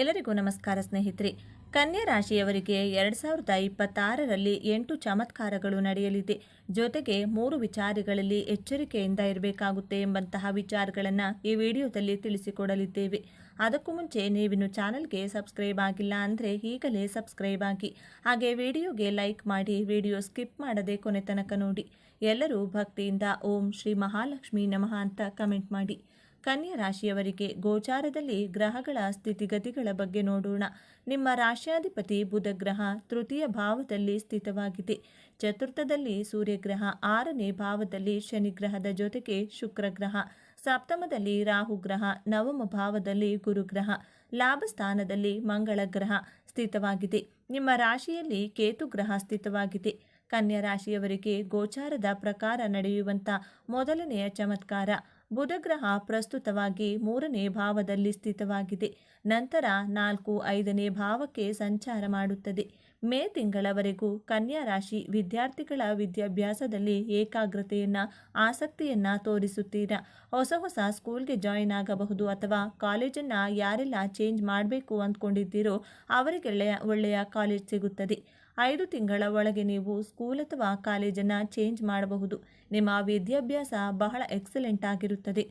ಎಲ್ಲರಿಗೂ ನಮಸ್ಕಾರ ಸ್ನೇಹಿತರೆ. ಕನ್ಯಾ ರಾಶಿಯವರಿಗೆ ಎರಡು ಸಾವಿರದ ಇಪ್ಪತ್ತಾರರಲ್ಲಿ ಎಂಟು ಚಮತ್ಕಾರಗಳು ನಡೆಯಲಿದೆ. ಜೊತೆಗೆ ಮೂರು ವಿಚಾರಗಳಲ್ಲಿ ಎಚ್ಚರಿಕೆಯಿಂದ ಇರಬೇಕಾಗುತ್ತೆ ಎಂಬಂತಹ ವಿಚಾರಗಳನ್ನು ಈ ವಿಡಿಯೋದಲ್ಲಿ ತಿಳಿಸಿಕೊಡಲಿದ್ದೇವೆ. ಅದಕ್ಕೂ ಮುಂಚೆ ನೀವಿನ್ನು ಚಾನಲ್ಗೆ ಸಬ್ಸ್ಕ್ರೈಬ್ ಆಗಿಲ್ಲ ಅಂದರೆ ಈಗಲೇ ಸಬ್ಸ್ಕ್ರೈಬ್ ಆಗಿ. ಹಾಗೆ ವಿಡಿಯೋಗೆ ಲೈಕ್ ಮಾಡಿ ವಿಡಿಯೋ ಸ್ಕಿಪ್ ಮಾಡದೆ ಕೊನೆ ತನಕ ನೋಡಿ. ಎಲ್ಲರೂ ಭಕ್ತಿಯಿಂದ ಓಂ ಶ್ರೀ ಮಹಾಲಕ್ಷ್ಮಿ ನಮಃ ಅಂತ ಕಮೆಂಟ್ ಮಾಡಿ. ಕನ್ಯಾ ರಾಶಿಯವರಿಗೆ ಗೋಚಾರದಲ್ಲಿ ಗ್ರಹಗಳ ಸ್ಥಿತಿಗತಿಗಳ ಬಗ್ಗೆ ನೋಡೋಣ. ನಿಮ್ಮ ರಾಶ್ಯಾಧಿಪತಿ ಬುಧ ಗ್ರಹ ತೃತೀಯ ಭಾವದಲ್ಲಿ ಸ್ಥಿತವಾಗಿದೆ. ಚತುರ್ಥದಲ್ಲಿ ಸೂರ್ಯಗ್ರಹ, ಆರನೇ ಭಾವದಲ್ಲಿ ಶನಿಗ್ರಹದ ಜೊತೆಗೆ ಶುಕ್ರಗ್ರಹ, ಸಪ್ತಮದಲ್ಲಿ ರಾಹುಗ್ರಹ, ನವಮ ಭಾವದಲ್ಲಿ ಗುರುಗ್ರಹ, ಲಾಭ ಸ್ಥಾನದಲ್ಲಿ ಮಂಗಳ ಗ್ರಹ ಸ್ಥಿತವಾಗಿದೆ. ನಿಮ್ಮ ರಾಶಿಯಲ್ಲಿ ಕೇತು ಗ್ರಹ ಸ್ಥಿತವಾಗಿದೆ. ಕನ್ಯಾ ರಾಶಿಯವರಿಗೆ ಗೋಚಾರದ ಪ್ರಕಾರ ನಡೆಯುವಂಥ ಮೊದಲನೆಯ ಚಮತ್ಕಾರ ಬುಧಗ್ರಹ ಪ್ರಸ್ತುತವಾಗಿ ಮೂರನೇ ಭಾವದಲ್ಲಿ ಸ್ಥಿತವಾಗಿದೆ. ನಂತರ ನಾಲ್ಕು, ಐದನೇ ಭಾವಕ್ಕೆ ಸಂಚಾರ ಮಾಡುತ್ತದೆ. ಮೇ ತಿಂಗಳವರೆಗೂ ಕನ್ಯಾ ರಾಶಿ ವಿದ್ಯಾರ್ಥಿಗಳ ವಿದ್ಯಾಭ್ಯಾಸದಲ್ಲಿ ಏಕಾಗ್ರತೆಯನ್ನು, ಆಸಕ್ತಿಯನ್ನು ತೋರಿಸುತ್ತೀರಾ? ಹೊಸ ಹೊಸ ಸ್ಕೂಲ್ಗೆ ಜಾಯಿನ್ ಆಗಬಹುದು ಅಥವಾ ಕಾಲೇಜನ್ನು ಯಾರೆಲ್ಲ ಚೇಂಜ್ ಮಾಡಬೇಕು ಅಂದ್ಕೊಂಡಿದ್ದೀರೋ ಅವರಿಗೆಲ್ಲ ಒಳ್ಳೆಯ ಕಾಲೇಜ್ ಸಿಗುತ್ತದೆ. ಐದು ತಿಂಗಳ ಒಳಗೆ ನೀವು ಸ್ಕೂಲ್ ಅಥವಾ ಕಾಲೇಜನ್ನು ಚೇಂಜ್ ಮಾಡಬಹುದು. ನಿಮ್ಮ ವಿದ್ಯಾಭ್ಯಾಸ ಬಹಳ ಎಕ್ಸಲೆಂಟ್ ಆಗಿರುತ್ತದೆ.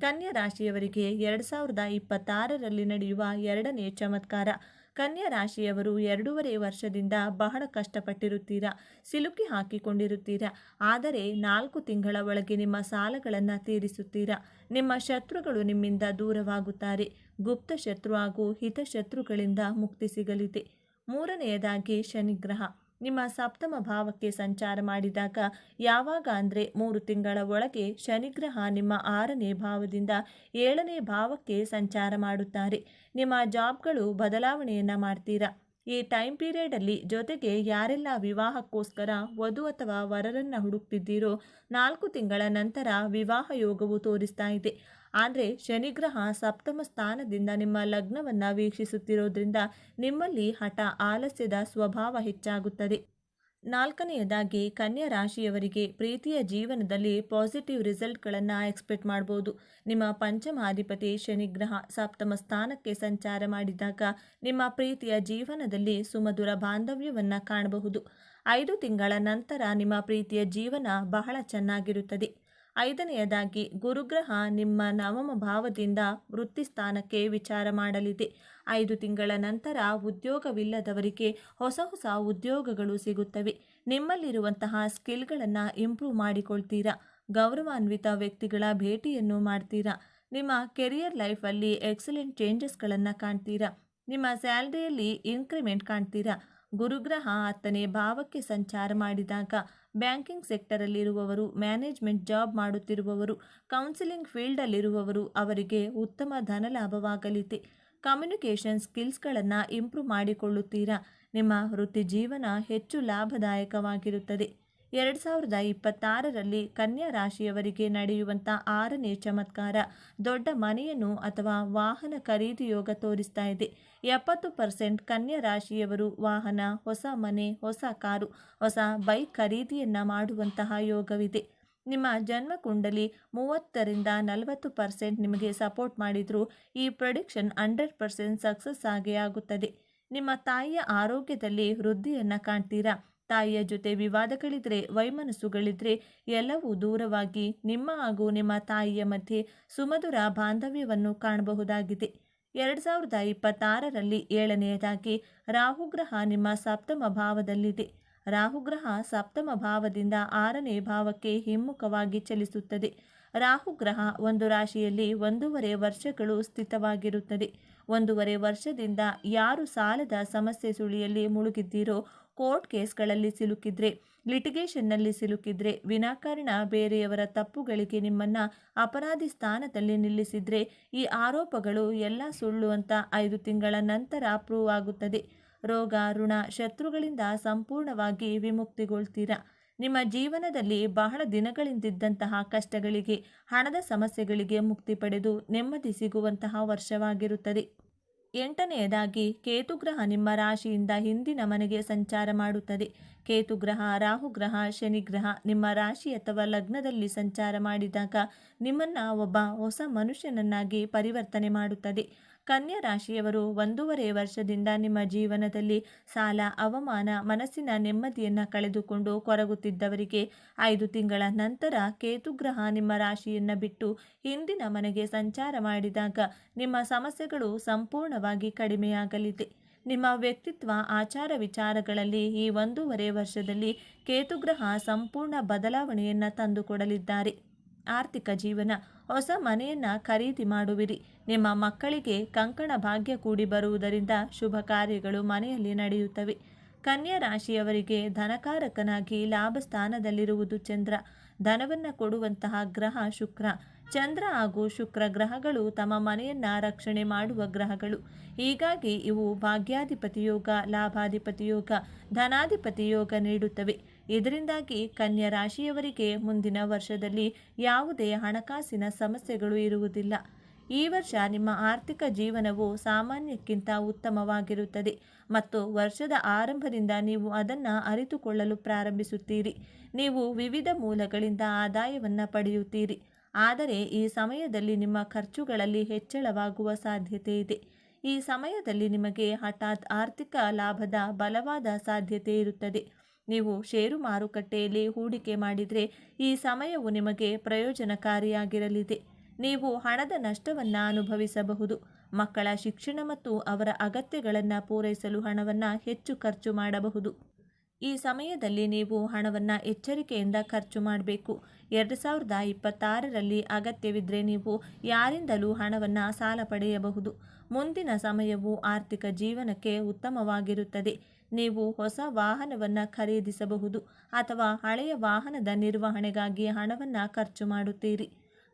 ಕನ್ಯಾ ರಾಶಿಯವರಿಗೆ ಎರಡು ಸಾವಿರದ ಇಪ್ಪತ್ತಾರರಲ್ಲಿ ನಡೆಯುವ ಎರಡನೇ ಚಮತ್ಕಾರ. ಕನ್ಯಾ ರಾಶಿಯವರು ಎರಡೂವರೆ ವರ್ಷದಿಂದ ಬಹಳ ಕಷ್ಟಪಟ್ಟಿರುತ್ತೀರಾ? ಸಿಲುಕಿ ಹಾಕಿಕೊಂಡಿರುತ್ತೀರಾ? ಆದರೆ ನಾಲ್ಕು ತಿಂಗಳ ಒಳಗೆ ನಿಮ್ಮ ಸಾಲಗಳನ್ನು ತೀರಿಸುತ್ತೀರಾ? ನಿಮ್ಮ ಶತ್ರುಗಳು ನಿಮ್ಮಿಂದ ದೂರವಾಗುತ್ತಾರೆ. ಗುಪ್ತ ಶತ್ರು ಹಾಗೂ ಹಿತಶತ್ರುಗಳಿಂದ ಮುಕ್ತಿ ಸಿಗಲಿದೆ. ಮೂರನೆಯದಾಗಿ ಶನಿಗ್ರಹ. ನಿಮ್ಮ ಸಪ್ತಮ ಭಾವಕ್ಕೆ ಸಂಚಾರ ಮಾಡಿದಾಗ ಯಾವಾಗ ಅಂದರೆ ಮೂರು ತಿಂಗಳ ಒಳಗೆ ಶನಿಗ್ರಹ ನಿಮ್ಮ ಆರನೇ ಭಾವದಿಂದ ಏಳನೇ ಭಾವಕ್ಕೆ ಸಂಚಾರ ಮಾಡುತ್ತಾರೆ. ನಿಮ್ಮ ಜಾಬ್ಗಳು ಬದಲಾವಣೆಯನ್ನು ಮಾಡ್ತೀರಾ? ಈ ಟೈಮ್ ಪೀರಿಯಡಲ್ಲಿ ಜೊತೆಗೆ ಯಾರೆಲ್ಲ ವಿವಾಹಕ್ಕೋಸ್ಕರ ವಧು ಅಥವಾ ವರರನ್ನು ಹುಡುಕ್ತಿದ್ದೀರೋ ನಾಲ್ಕು ತಿಂಗಳ ನಂತರ ವಿವಾಹ ಯೋಗವು ತೋರಿಸ್ತಾ ಇದೆ. ಆದರೆ ಶನಿಗ್ರಹ ಸಪ್ತಮ ಸ್ಥಾನದಿಂದ ನಿಮ್ಮ ಲಗ್ನವನ್ನು ವೀಕ್ಷಿಸುತ್ತಿರುವುದರಿಂದ ನಿಮ್ಮಲ್ಲಿ ಹಠ ಆಲಸ್ಯದ ಸ್ವಭಾವ ಹೆಚ್ಚಾಗುತ್ತದೆ. ನಾಲ್ಕನೆಯದಾಗಿ, ಕನ್ಯಾ ರಾಶಿಯವರಿಗೆ ಪ್ರೀತಿಯ ಜೀವನದಲ್ಲಿ ಪಾಸಿಟಿವ್ ರಿಸಲ್ಟ್ಗಳನ್ನು ಎಕ್ಸ್ಪೆಕ್ಟ್ ಮಾಡ್ಬೋದು. ನಿಮ್ಮ ಪಂಚಮಾಧಿಪತಿ ಶನಿಗ್ರಹ ಸಪ್ತಮ ಸ್ಥಾನಕ್ಕೆ ಸಂಚಾರ ಮಾಡಿದಾಗ ನಿಮ್ಮ ಪ್ರೀತಿಯ ಜೀವನದಲ್ಲಿ ಸುಮಧುರ ಬಾಂಧವ್ಯವನ್ನು ಕಾಣಬಹುದು. ಐದು ತಿಂಗಳ ನಂತರ ನಿಮ್ಮ ಪ್ರೀತಿಯ ಜೀವನ ಬಹಳ ಚೆನ್ನಾಗಿರುತ್ತದೆ. ಐದನೆಯದಾಗಿ, ಗುರುಗ್ರಹ ನಿಮ್ಮ ನವಮ ಭಾವದಿಂದ ವೃತ್ತಿ ಸ್ಥಾನಕ್ಕೆ ವಿಚಾರ ಮಾಡಲಿದೆ. ಐದು ತಿಂಗಳ ನಂತರ ಉದ್ಯೋಗವಿಲ್ಲದವರಿಗೆ ಹೊಸ ಹೊಸ ಉದ್ಯೋಗಗಳು ಸಿಗುತ್ತವೆ. ನಿಮ್ಮಲ್ಲಿರುವಂತಹ ಸ್ಕಿಲ್ಗಳನ್ನು ಇಂಪ್ರೂವ್ ಮಾಡಿಕೊಳ್ತೀರಾ? ಗೌರವಾನ್ವಿತ ವ್ಯಕ್ತಿಗಳ ಭೇಟಿಯನ್ನು ಮಾಡ್ತೀರಾ? ನಿಮ್ಮ ಕೆರಿಯರ್ ಲೈಫಲ್ಲಿ ಎಕ್ಸಲೆಂಟ್ ಚೇಂಜಸ್ಗಳನ್ನು ಕಾಣ್ತೀರಾ? ನಿಮ್ಮ ಸ್ಯಾಲ್ರಿಯಲ್ಲಿ ಇನ್ಕ್ರಿಮೆಂಟ್ ಕಾಣ್ತೀರಾ? ಗುರುಗ್ರಹ ಹತ್ತನೇ ಭಾವಕ್ಕೆ ಸಂಚಾರ ಮಾಡಿದಾಗ ಬ್ಯಾಂಕಿಂಗ್ ಸೆಕ್ಟರಲ್ಲಿರುವವರು, ಮ್ಯಾನೇಜ್ಮೆಂಟ್ ಜಾಬ್ ಮಾಡುತ್ತಿರುವವರು, ಕೌನ್ಸಿಲಿಂಗ್ ಫೀಲ್ಡಲ್ಲಿರುವವರು ಅವರಿಗೆ ಉತ್ತಮ ಧನ ಲಾಭವಾಗಲಿದೆ ಕಮ್ಯುನಿಕೇಷನ್ ಸ್ಕಿಲ್ಸ್ಗಳನ್ನು ಇಂಪ್ರೂವ್ ಮಾಡಿಕೊಳ್ಳುತ್ತೀರಾ? ನಿಮ್ಮ ವೃತ್ತಿ ಜೀವನ ಹೆಚ್ಚು ಲಾಭದಾಯಕವಾಗಿರುತ್ತದೆ. ಎರಡು ಸಾವಿರದ ಇಪ್ಪತ್ತಾರರಲ್ಲಿ ಕನ್ಯಾ ರಾಶಿಯವರಿಗೆ ನಡೆಯುವಂಥ ಆರನೇ ಚಮತ್ಕಾರ. ದೊಡ್ಡ ಮನೆಯನ್ನು ಅಥವಾ ವಾಹನ ಖರೀದಿ ಯೋಗ ತೋರಿಸ್ತಾ ಇದೆ. ಎಪ್ಪತ್ತು ಪರ್ಸೆಂಟ್ ಕನ್ಯಾ ರಾಶಿಯವರು ವಾಹನ, ಹೊಸ ಮನೆ, ಹೊಸ ಕಾರು, ಹೊಸ ಬೈಕ್ ಖರೀದಿಯನ್ನು ಮಾಡುವಂತಹ ಯೋಗವಿದೆ. ನಿಮ್ಮ ಜನ್ಮ ಕುಂಡಲಿ ಮೂವತ್ತರಿಂದ ನಲವತ್ತು ಪರ್ಸೆಂಟ್ ನಿಮಗೆ ಸಪೋರ್ಟ್ ಮಾಡಿದರೂ ಈ ಪ್ರೊಡಿಕ್ಷನ್ ಹಂಡ್ರೆಡ್ ಪರ್ಸೆಂಟ್ ಸಕ್ಸಸ್ ಆಗೇ ಆಗುತ್ತದೆ. ನಿಮ್ಮ ತಾಯಿಯ ಆರೋಗ್ಯದಲ್ಲಿ ವೃದ್ಧಿಯನ್ನು ಕಾಣ್ತೀರಾ? ತಾಯಿಯ ಜೊತೆ ವಿವಾದಗಳಿದ್ರೆ, ವೈಮನಸ್ಸುಗಳಿದ್ರೆ ಎಲ್ಲವೂ ದೂರವಾಗಿ ನಿಮ್ಮ ಹಾಗೂ ನಿಮ್ಮ ತಾಯಿಯ ಮಧ್ಯೆ ಸುಮಧುರ ಬಾಂಧವ್ಯವನ್ನು ಕಾಣಬಹುದಾಗಿದೆ. ಎರಡು ಸಾವಿರದ ಇಪ್ಪತ್ತಾರರಲ್ಲಿ ಏಳನೆಯದಾಗಿ ರಾಹುಗ್ರಹ ನಿಮ್ಮ ಸಪ್ತಮ ಭಾವದಲ್ಲಿದೆ. ರಾಹುಗ್ರಹ ಸಪ್ತಮ ಭಾವದಿಂದ ಆರನೇ ಭಾವಕ್ಕೆ ಹಿಮ್ಮುಖವಾಗಿ ಚಲಿಸುತ್ತದೆ. ರಾಹುಗ್ರಹ ಒಂದು ರಾಶಿಯಲ್ಲಿ ಒಂದೂವರೆ ವರ್ಷಗಳು ಸ್ಥಿತವಾಗಿರುತ್ತದೆ. ಒಂದೂವರೆ ವರ್ಷದಿಂದ ಯಾರು ಸಾಲದ ಸಮಸ್ಯೆ ಸುಳಿಯಲ್ಲಿ ಮುಳುಗಿದ್ದೀರೋ ಕೋರ್ಟ್ ಕೇಸ್ಗಳಲ್ಲಿ ಸಿಲುಕಿದ್ರೆ, ಲಿಟಿಗೇಷನ್ನಲ್ಲಿ ಸಿಲುಕಿದ್ರೆ, ವಿನಾಕಾರಣ ಬೇರೆಯವರ ತಪ್ಪುಗಳಿಗೆ ನಿಮ್ಮನ್ನು ಅಪರಾಧಿ ಸ್ಥಾನದಲ್ಲಿ ನಿಲ್ಲಿಸಿದ್ರೆ ಈ ಆರೋಪಗಳು ಎಲ್ಲ ಸುಳ್ಳು ಅಂತ ಐದು ತಿಂಗಳ ನಂತರ ಪ್ರೂವ್ ಆಗುತ್ತದೆ. ರೋಗ, ಋಣ, ಶತ್ರುಗಳಿಂದ ಸಂಪೂರ್ಣವಾಗಿ ವಿಮುಕ್ತಿಗೊಳ್ತೀರಾ? ನಿಮ್ಮ ಜೀವನದಲ್ಲಿ ಬಹಳ ದಿನಗಳಿಂದಿದ್ದಂತಹ ಕಷ್ಟಗಳಿಗೆ, ಹಣದ ಸಮಸ್ಯೆಗಳಿಗೆ ಮುಕ್ತಿ ಪಡೆದು ನೆಮ್ಮದಿ ಸಿಗುವಂತಹ ವರ್ಷವಾಗಿರುತ್ತದೆ. ಎಂಟನೆಯದಾಗಿ ಕೇತುಗ್ರಹ ನಿಮ್ಮ ರಾಶಿಯಿಂದ ಹಿಂದಿನ ಮನೆಗೆ ಸಂಚಾರ ಮಾಡುತ್ತದೆ. ಕೇತುಗ್ರಹ ರಾಹುಗ್ರಹ ಶನಿಗ್ರಹ ನಿಮ್ಮ ರಾಶಿ ಅಥವಾ ಲಗ್ನದಲ್ಲಿ ಸಂಚಾರ ಮಾಡಿದಾಗ ನಿಮ್ಮನ್ನು ಒಬ್ಬ ಹೊಸ ಮನುಷ್ಯನನ್ನಾಗಿ ಪರಿವರ್ತನೆ ಮಾಡುತ್ತದೆ. ಕನ್ಯಾ ರಾಶಿಯವರು ಒಂದೂವರೆ ವರ್ಷದಿಂದ ನಿಮ್ಮ ಜೀವನದಲ್ಲಿ ಸಾಲ, ಅವಮಾನ, ಮನಸ್ಸಿನ ನೆಮ್ಮದಿಯನ್ನು ಕಳೆದುಕೊಂಡು ಕೊರಗುತ್ತಿದ್ದವರಿಗೆ ಐದು ತಿಂಗಳ ನಂತರ ಕೇತುಗ್ರಹ ನಿಮ್ಮ ರಾಶಿಯನ್ನು ಬಿಟ್ಟು ಹಿಂದಿನ ಮನೆಗೆ ಸಂಚಾರ ಮಾಡಿದಾಗ ನಿಮ್ಮ ಸಮಸ್ಯೆಗಳು ಸಂಪೂರ್ಣವಾಗಿ ಕಡಿಮೆಯಾಗಲಿದೆ. ನಿಮ್ಮ ವ್ಯಕ್ತಿತ್ವ, ಆಚಾರ ವಿಚಾರಗಳಲ್ಲಿ ಈ ಒಂದೂವರೆ ವರ್ಷದಲ್ಲಿ ಕೇತುಗ್ರಹ ಸಂಪೂರ್ಣ ಬದಲಾವಣೆಯನ್ನು ತಂದುಕೊಡಲಿದ್ದಾರೆ. ಆರ್ಥಿಕ ಜೀವನ ಹೊಸ ಮನೆಯನ್ನ ಖರೀದಿ ಮಾಡುವಿರಿ. ನಿಮ್ಮ ಮಕ್ಕಳಿಗೆ ಕಂಕಣ ಭಾಗ್ಯ ಕೂಡಿ ಬರುವುದರಿಂದ ಶುಭ ಕಾರ್ಯಗಳು ಮನೆಯಲ್ಲಿ ನಡೆಯುತ್ತವೆ. ಕನ್ಯಾ ರಾಶಿಯವರಿಗೆ ಧನಕಾರಕನಾಗಿ ಲಾಭ ಸ್ಥಾನದಲ್ಲಿರುವುದು ಚಂದ್ರ. ಧನವನ್ನು ಕೊಡುವಂತಹ ಗ್ರಹ ಶುಕ್ರ. ಚಂದ್ರ ಹಾಗೂ ಶುಕ್ರ ಗ್ರಹಗಳು ತಮ್ಮ ಮನೆಯನ್ನ ರಕ್ಷಣೆ ಮಾಡುವ ಗ್ರಹಗಳು. ಹೀಗಾಗಿ ಇವು ಭಾಗ್ಯಾಧಿಪತಿ ಯೋಗ, ಲಾಭಾಧಿಪತಿ ಯೋಗ, ಧನಾಧಿಪತಿ ಯೋಗ ನೀಡುತ್ತವೆ. ಇದರಿಂದಾಗಿ ಕನ್ಯಾ ರಾಶಿಯವರಿಗೆ ಮುಂದಿನ ವರ್ಷದಲ್ಲಿ ಯಾವುದೇ ಹಣಕಾಸಿನ ಸಮಸ್ಯೆಗಳು ಇರುವುದಿಲ್ಲ. ಈ ವರ್ಷ ನಿಮ್ಮ ಆರ್ಥಿಕ ಜೀವನವು ಸಾಮಾನ್ಯಕ್ಕಿಂತ ಉತ್ತಮವಾಗಿರುತ್ತದೆ ಮತ್ತು ವರ್ಷದ ಆರಂಭದಿಂದ ನೀವು ಅದನ್ನು ಅರಿತುಕೊಳ್ಳಲು ಪ್ರಾರಂಭಿಸುತ್ತೀರಿ. ನೀವು ವಿವಿಧ ಮೂಲಗಳಿಂದ ಆದಾಯವನ್ನು ಪಡೆಯುತ್ತೀರಿ. ಆದರೆ ಈ ಸಮಯದಲ್ಲಿ ನಿಮ್ಮ ಖರ್ಚುಗಳಲ್ಲಿ ಹೆಚ್ಚಳವಾಗುವ ಸಾಧ್ಯತೆ ಇದೆ. ಈ ಸಮಯದಲ್ಲಿ ನಿಮಗೆ ಹಠಾತ್ ಆರ್ಥಿಕ ಲಾಭದ ಬಲವಾದ ಸಾಧ್ಯತೆ ಇರುತ್ತದೆ. ನೀವು ಷೇರು ಮಾರುಕಟ್ಟೆಯಲ್ಲಿ ಹೂಡಿಕೆ ಮಾಡಿದರೆ ಈ ಸಮಯವು ನಿಮಗೆ ಪ್ರಯೋಜನಕಾರಿಯಾಗಿರಲಿದೆ. ನೀವು ಹಣದ ನಷ್ಟವನ್ನು ಅನುಭವಿಸಬಹುದು. ಮಕ್ಕಳ ಶಿಕ್ಷಣ ಮತ್ತು ಅವರ ಅಗತ್ಯಗಳನ್ನು ಪೂರೈಸಲು ಹಣವನ್ನು ಹೆಚ್ಚು ಖರ್ಚು ಮಾಡಬಹುದು. ಈ ಸಮಯದಲ್ಲಿ ನೀವು ಹಣವನ್ನು ಎಚ್ಚರಿಕೆಯಿಂದ ಖರ್ಚು ಮಾಡಬೇಕು. ಎರಡು ಸಾವಿರದ ಇಪ್ಪತ್ತಾರರಲ್ಲಿ ಅಗತ್ಯವಿದ್ದರೆ ನೀವು ಯಾರಿಂದಲೂ ಹಣವನ್ನು ಸಾಲ ಪಡೆಯಬಹುದು. ಮುಂದಿನ ಸಮಯವು ಆರ್ಥಿಕ ಜೀವನಕ್ಕೆ ಉತ್ತಮವಾಗಿರುತ್ತದೆ. ನೀವು ಹೊಸ ವಾಹನವನ್ನು ಖರೀದಿಸಬಹುದು ಅಥವಾ ಹಳೆಯ ವಾಹನದ ನಿರ್ವಹಣೆಗಾಗಿ ಹಣವನ್ನು ಖರ್ಚು ಮಾಡುತ್ತೀರಿ.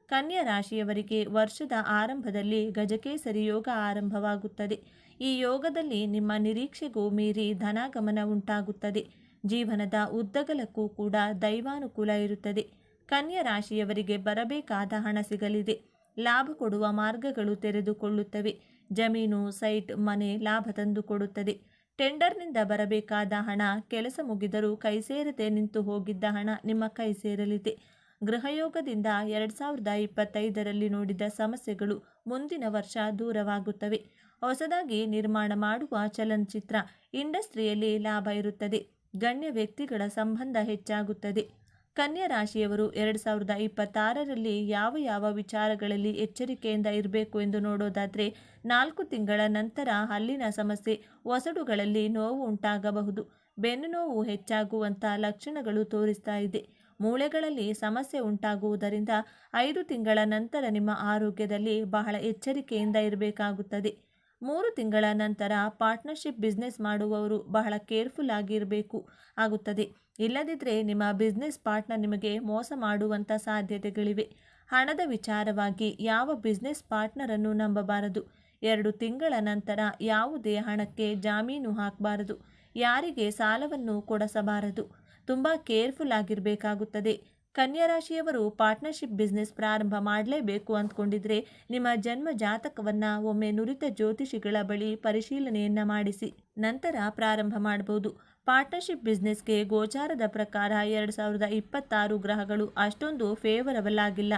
ಕನ್ಯಾ ರಾಶಿಯವರಿಗೆ ವರ್ಷದ ಆರಂಭದಲ್ಲಿ ಗಜಕೇಸರಿ ಯೋಗ ಆರಂಭವಾಗುತ್ತದೆ. ಈ ಯೋಗದಲ್ಲಿ ನಿಮ್ಮ ನಿರೀಕ್ಷೆಗೂ ಮೀರಿ ಧನಾಗಮನ ಉಂಟಾಗುತ್ತದೆ. ಜೀವನದ ಉದ್ದಗಲಕ್ಕೂ ಕೂಡ ದೈವಾನುಕೂಲ ಇರುತ್ತದೆ. ಕನ್ಯಾ ರಾಶಿಯವರಿಗೆ ಬರಬೇಕಾದ ಹಣ ಸಿಗಲಿದೆ. ಲಾಭ ಕೊಡುವ ಮಾರ್ಗಗಳು ತೆರೆದುಕೊಳ್ಳುತ್ತವೆ. ಜಮೀನು, ಸೈಟ್, ಮನೆ ಲಾಭ ತಂದುಕೊಡುತ್ತದೆ. ಟೆಂಡರ್ನಿಂದ ಬರಬೇಕಾದ ಹಣ ಕೆಲಸ ಮುಗಿದರೂ ಕೈ ಸೇರದೆ ನಿಂತು ಹೋಗಿದ್ದ ಹಣ ನಿಮ್ಮ ಕೈ ಸೇರಲಿದೆ. ಗೃಹಯೋಗದಿಂದ ಎರಡು ಸಾವಿರದ ಇಪ್ಪತ್ತೈದರಲ್ಲಿ ನೋಡಿದ ಸಮಸ್ಯೆಗಳು ಮುಂದಿನ ವರ್ಷ ದೂರವಾಗುತ್ತವೆ. ಹೊಸದಾಗಿ ನಿರ್ಮಾಣ ಮಾಡುವ ಚಲನಚಿತ್ರ ಇಂಡಸ್ಟ್ರಿಯಲ್ಲಿ ಲಾಭ ಇರುತ್ತದೆ. ಗಣ್ಯ ವ್ಯಕ್ತಿಗಳ ಸಂಬಂಧ ಹೆಚ್ಚಾಗುತ್ತದೆ. ಕನ್ಯಾ ರಾಶಿಯವರು ಎರಡು ಸಾವಿರದ ಇಪ್ಪತ್ತಾರರಲ್ಲಿ ಯಾವ ಯಾವ ವಿಚಾರಗಳಲ್ಲಿ ಎಚ್ಚರಿಕೆಯಿಂದ ಇರಬೇಕು ಎಂದು ನೋಡೋದಾದರೆ ನಾಲ್ಕು ತಿಂಗಳ ನಂತರ ಹಲ್ಲಿನ ಸಮಸ್ಯೆ, ಒಸಡುಗಳಲ್ಲಿ ನೋವು ಉಂಟಾಗಬಹುದು. ಬೆನ್ನು ನೋವು ಹೆಚ್ಚಾಗುವಂಥ ಲಕ್ಷಣಗಳು ತೋರಿಸ್ತಾ ಇದೆ. ಮೂಳೆಗಳಲ್ಲಿ ಸಮಸ್ಯೆ ಉಂಟಾಗುವುದರಿಂದ ಐದು ತಿಂಗಳ ನಂತರ ನಿಮ್ಮ ಆರೋಗ್ಯದಲ್ಲಿ ಬಹಳ ಎಚ್ಚರಿಕೆಯಿಂದ ಇರಬೇಕಾಗುತ್ತದೆ. ಮೂರು ತಿಂಗಳ ನಂತರ ಪಾರ್ಟ್ನರ್ಶಿಪ್ ಬಿಸ್ನೆಸ್ ಮಾಡುವವರು ಬಹಳ ಕೇರ್ಫುಲ್ ಆಗಿರಬೇಕು ಆಗುತ್ತದೆ. ಇಲ್ಲದಿದ್ದರೆ ನಿಮ್ಮ ಬಿಸ್ನೆಸ್ ಪಾರ್ಟ್ನರ್ ನಿಮಗೆ ಮೋಸ ಮಾಡುವಂಥ ಸಾಧ್ಯತೆಗಳಿವೆ. ಹಣದ ವಿಚಾರವಾಗಿ ಯಾವ ಬಿಸ್ನೆಸ್ ಪಾರ್ಟ್ನರನ್ನು ನಂಬಬಾರದು? ಎರಡು ತಿಂಗಳ ನಂತರ ಯಾವುದೇ ಹಣಕ್ಕೆ ಜಾಮೀನು ಹಾಕಬಾರದು. ಯಾರಿಗೆ ಸಾಲವನ್ನು ಕೊಡಿಸಬಾರದು? ತುಂಬ ಕೇರ್ಫುಲ್ ಆಗಿರಬೇಕಾಗುತ್ತದೆ. ಕನ್ಯಾ ರಾಶಿಯವರು ಪಾರ್ಟ್ನರ್ಶಿಪ್ ಬಿಸ್ನೆಸ್ ಪ್ರಾರಂಭ ಮಾಡಲೇಬೇಕು ಅಂದ್ಕೊಂಡಿದ್ರೆ ನಿಮ್ಮ ಜನ್ಮ ಜಾತಕವನ್ನು ಒಮ್ಮೆ ನುರಿತ ಜ್ಯೋತಿಷಿಗಳ ಬಳಿ ಪರಿಶೀಲನೆಯನ್ನು ಮಾಡಿಸಿ, ನಂತರ ಪ್ರಾರಂಭ ಮಾಡಬಹುದು. ಪಾರ್ಟ್ನರ್ಶಿಪ್ ಬಿಸ್ನೆಸ್ಗೆ ಗೋಚಾರದ ಪ್ರಕಾರ ಎರಡು ಸಾವಿರದ ಇಪ್ಪತ್ತಾರು ಗ್ರಹಗಳು ಅಷ್ಟೊಂದು ಫೇವರಬಲ್ ಆಗಿಲ್ಲ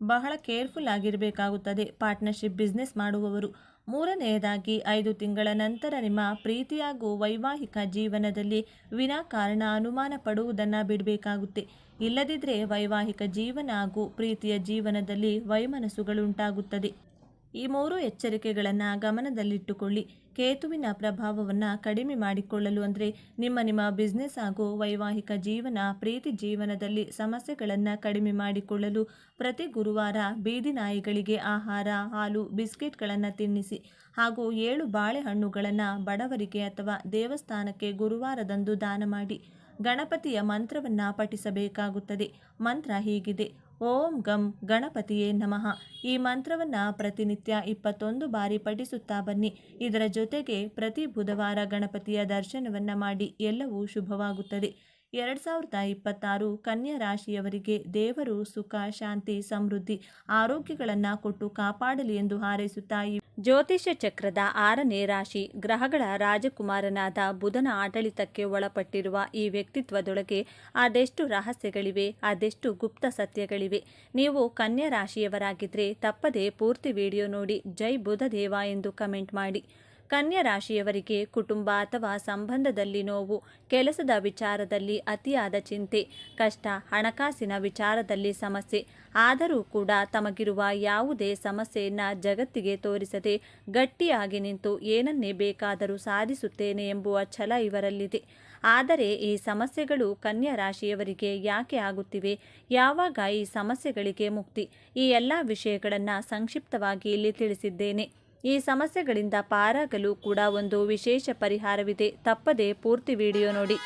ಬಹಳ ಕೇರ್ಫುಲ್ ಆಗಿರಬೇಕಾಗುತ್ತದೆ ಪಾರ್ಟ್ನರ್ಶಿಪ್ ಬಿಸ್ನೆಸ್ ಮಾಡುವವರು. ಮೂರನೆಯದಾಗಿ ಐದು ತಿಂಗಳ ನಂತರ ನಿಮ್ಮ ಪ್ರೀತಿ ಹಾಗೂ ವೈವಾಹಿಕ ಜೀವನದಲ್ಲಿ ವಿನಾಕಾರಣ ಅನುಮಾನ ಪಡುವುದನ್ನು ಬಿಡಬೇಕಾಗುತ್ತೆ. ಇಲ್ಲದಿದ್ದರೆ ವೈವಾಹಿಕ ಜೀವನ ಹಾಗೂ ಪ್ರೀತಿಯ ಜೀವನದಲ್ಲಿ ವೈಮನಸ್ಸುಗಳುಂಟಾಗುತ್ತದೆ. ಈ ಮೂರು ಎಚ್ಚರಿಕೆಗಳನ್ನು ಗಮನದಲ್ಲಿಟ್ಟುಕೊಳ್ಳಿ. ಕೇತುವಿನ ಪ್ರಭಾವವನ್ನು ಕಡಿಮೆ ಮಾಡಿಕೊಳ್ಳಲು ಅಂದರೆ ನಿಮ್ಮ ನಿಮ್ಮ ಬಿಸ್ನೆಸ್ ಹಾಗೂ ವೈವಾಹಿಕ ಜೀವನ, ಪ್ರೀತಿ ಜೀವನದಲ್ಲಿ ಸಮಸ್ಯೆಗಳನ್ನು ಕಡಿಮೆ ಮಾಡಿಕೊಳ್ಳಲು ಪ್ರತಿ ಗುರುವಾರ ಬೀದಿ ನಾಯಿಗಳಿಗೆ ಆಹಾರ, ಹಾಲು, ಬಿಸ್ಕೆಟ್ಗಳನ್ನು ತಿನ್ನಿಸಿ ಹಾಗೂ ಏಳು ಬಾಳೆಹಣ್ಣುಗಳನ್ನು ಬಡವರಿಗೆ ಅಥವಾ ದೇವಸ್ಥಾನಕ್ಕೆ ಗುರುವಾರದಂದು ದಾನ ಮಾಡಿ. ಗಣಪತಿಯ ಮಂತ್ರವನ್ನು ಪಠಿಸಬೇಕಾಗುತ್ತದೆ. ಮಂತ್ರ ಹೀಗಿದೆ. ಓಂ ಗಂ ಗಣಪತಿಯೇ ನಮಃ. ಈ ಮಂತ್ರವನ್ನು ಪ್ರತಿನಿತ್ಯ ಇಪ್ಪತ್ತೊಂದು ಬಾರಿ ಪಠಿಸುತ್ತಾ ಬನ್ನಿ. ಇದರ ಜೊತೆಗೆ ಪ್ರತಿ ಬುಧವಾರ ಗಣಪತಿಯ ದರ್ಶನವನ್ನು ಮಾಡಿ ಎಲ್ಲವೂ ಶುಭವಾಗುತ್ತದೆ. ಎರಡು ಸಾವಿರದ ಇಪ್ಪತ್ತಾರು ಕನ್ಯಾ ರಾಶಿಯವರಿಗೆ ದೇವರು ಸುಖ, ಶಾಂತಿ, ಸಮೃದ್ಧಿ, ಆರೋಗ್ಯಗಳನ್ನು ಕೊಟ್ಟು ಕಾಪಾಡಲಿ ಎಂದು ಹಾರೈಸುತ್ತಾ ಜ್ಯೋತಿಷ್ಯ ಚಕ್ರದ ಆರನೇ ರಾಶಿ ಗ್ರಹಗಳ ರಾಜಕುಮಾರನಾದ ಬುಧನ ಆಡಳಿತಕ್ಕೆ ಒಳಪಟ್ಟಿರುವ ಈ ವ್ಯಕ್ತಿತ್ವದೊಳಗೆ ಅದೆಷ್ಟು ರಹಸ್ಯಗಳಿವೆ, ಅದೆಷ್ಟು ಗುಪ್ತ ಸತ್ಯಗಳಿವೆ. ನೀವು ಕನ್ಯಾ ರಾಶಿಯವರಾಗಿದ್ದರೆ ತಪ್ಪದೆ ಪೂರ್ತಿ ವಿಡಿಯೋ ನೋಡಿ. ಜೈ ಬುಧದೇವ ಎಂದು ಕಮೆಂಟ್ ಮಾಡಿ. ಕನ್ಯಾ ರಾಶಿಯವರಿಗೆ ಕುಟುಂಬ ಅಥವಾ ಸಂಬಂಧದಲ್ಲಿ ನೋವು, ಕೆಲಸದ ವಿಚಾರದಲ್ಲಿ ಅತಿಯಾದ ಚಿಂತೆ, ಕಷ್ಟ, ಹಣಕಾಸಿನ ವಿಚಾರದಲ್ಲಿ ಸಮಸ್ಯೆ, ಆದರೂ ಕೂಡ ತಮಗಿರುವ ಯಾವುದೇ ಸಮಸ್ಯೆಯನ್ನು ಜಗತ್ತಿಗೆ ತೋರಿಸದೆ ಗಟ್ಟಿಯಾಗಿ ನಿಂತು ಏನನ್ನೇ ಬೇಕಾದರೂ ಸಾಧಿಸುತ್ತೇನೆ ಎಂಬುವ ಛಲ ಇವರಲ್ಲಿದೆ. ಆದರೆ ಈ ಸಮಸ್ಯೆಗಳು ಕನ್ಯಾ ರಾಶಿಯವರಿಗೆ ಯಾಕೆ ಆಗುತ್ತಿವೆ? ಯಾವಾಗ ಈ ಸಮಸ್ಯೆಗಳಿಗೆ ಮುಕ್ತಿ? ಈ ಎಲ್ಲ ವಿಷಯಗಳನ್ನು ಸಂಕ್ಷಿಪ್ತವಾಗಿ ಇಲ್ಲಿ ತಿಳಿಸಿದ್ದೇನೆ. ಈ ಸಮಸ್ಯೆಗಳಿಂದ ಪಾರಾಗಲು ಕೂಡ ಒಂದು ವಿಶೇಷ ಪರಿಹಾರವಿದೆ. ತಪ್ಪದೆ ಪೂರ್ತಿ ವಿಡಿಯೋ ನೋಡಿ.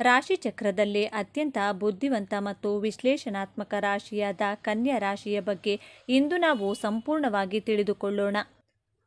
ರಾಶಿ ಚಕ್ರದಲ್ಲೇ ಅತ್ಯಂತ ಬುದ್ಧಿವಂತ ಮತ್ತು ವಿಶ್ಲೇಷಣಾತ್ಮಕ ರಾಶಿಯಾದ ಕನ್ಯಾ ರಾಶಿಯ ಬಗ್ಗೆ ಇಂದು ನಾವು ಸಂಪೂರ್ಣವಾಗಿ ತಿಳಿದುಕೊಳ್ಳೋಣ.